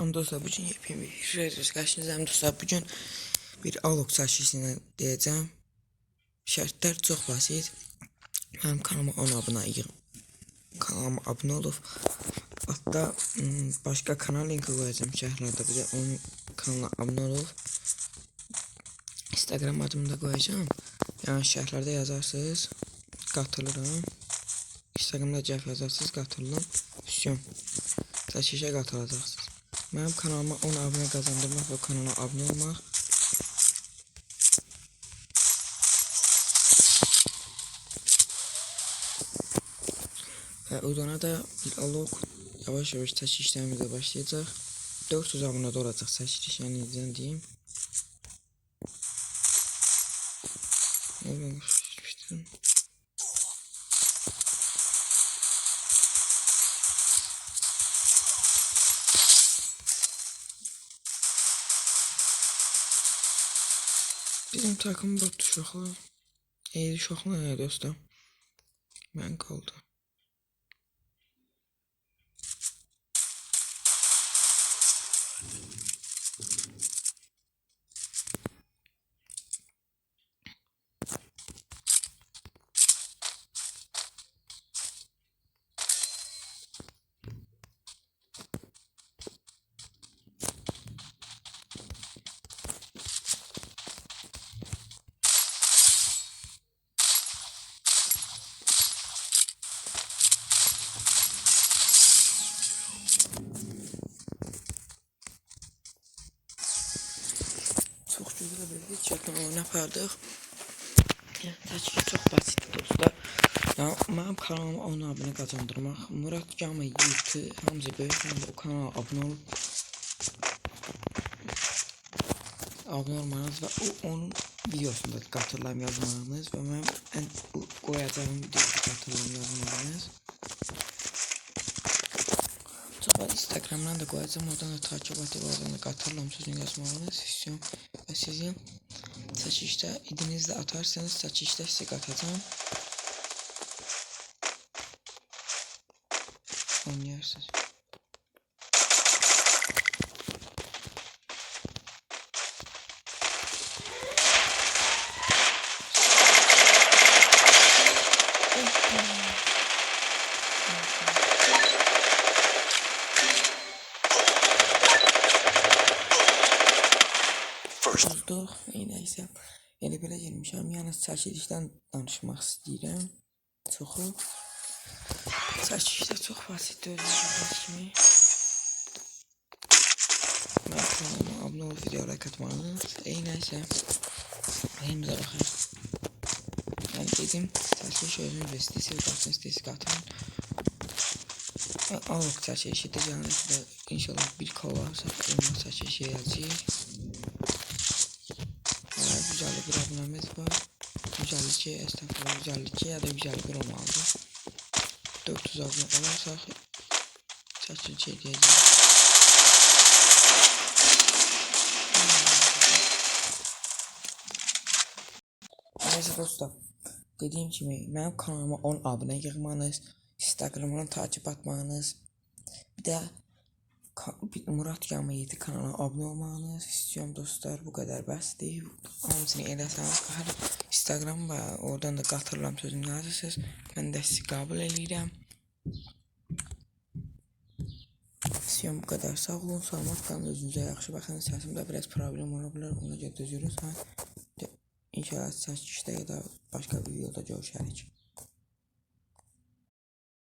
Salam dostlar, bugün yepyeni bir videoyla karşınızdayım dostlar. Bugün bir alok çəkilişini deyəcəm. Şərtlər çox basit. Mənim kanalıma 10 abunə yığın. Kanalıma abunə olub. Hatta ım, başqa kanal linki qoyacağam şərhlərdə. Bir də onun kanalına abunə olub. Instagram adımı da qoyacağam. Yəni şərhlərdə yazarsınız. Qatılıram. Instagramda cəhv yazarsınız, qatılıram. Vəsiyon. Çəkilişə qatılacaqsınız. Mənim kanalıma 10 abunə qazandırmaq və kanala abunə olmaq və odana da bir alok yavaş-yavaş çəkilişlərimizə başlayacaq. 400 abunə də olacaq çəkiliş, yəni necə deyim. Oradan başlamışdım. Bizim takım bot uşaqlar. Eyri uşaqlar nə dostum? Mən qaldı. Çox gözəl bir çətin oyun təşkil çox basit dostlar. Yəni mənim kanalıma 10 abunə qazandırmaq. Murad Gama YouTube hamısı böyük hamı o kanala abunə olub. Abunə olmanız və o onun videosunda qatırlam yazmanız və mənim ən qoyacağım videoda qatırlam yazmanız. Var Instagramdan da qoyacağım, oradan da takip edib, oradan da qatırlam sözünü yazmalısınız. İstiyorum və sizin çəkişdə idinizlə atarsanız çəkişdə sizə qatacağım. Oynayarsınız. Olduq, nəysə. Elə belə girmişəm. Yəni çəkilişdən danışmaq istəyirəm. Çoxu. Çəkilişdə çox basitdir gördüyünüz kimi. Mən kanalıma abunə olub video like atmanız. Ey nəysə. Nəyimizə baxın. Yəni dedim, çəkiliş özünüz istəyirsiniz, qatın istəyirsiniz qatın. Alıq çəkilişidir. Yəni sizə inşallah bir kova satılma çəkilişi yazıyıq. Bir var. Güzellikçi estağfurullah güzellikçi ya da güzellik olmalıdır. 400 abone olursak çəkilişi edəcəyik. Neyse dostlar. Dediğim gibi benim kanalıma 10 abone yığmanız, Instagram'dan takip atmanız, bir de Murat Yama 7 kanalına abunə olmanız istiyorum dostlar. Bu qədər bəsdir. Hamısını eləsəniz qaxır Instagram və oradan da qatırıram sözünü yazırsınız. Mən də sizi qəbul eləyirəm. İstiyorum bu qədər. Sağ olun, salamat qalın, özünüzə yaxşı baxın. Səsimdə biraz problem ola bilər, ona görə düzülürsən. İnşallah çəkişdə ya da başqa bir videoda görüşərik.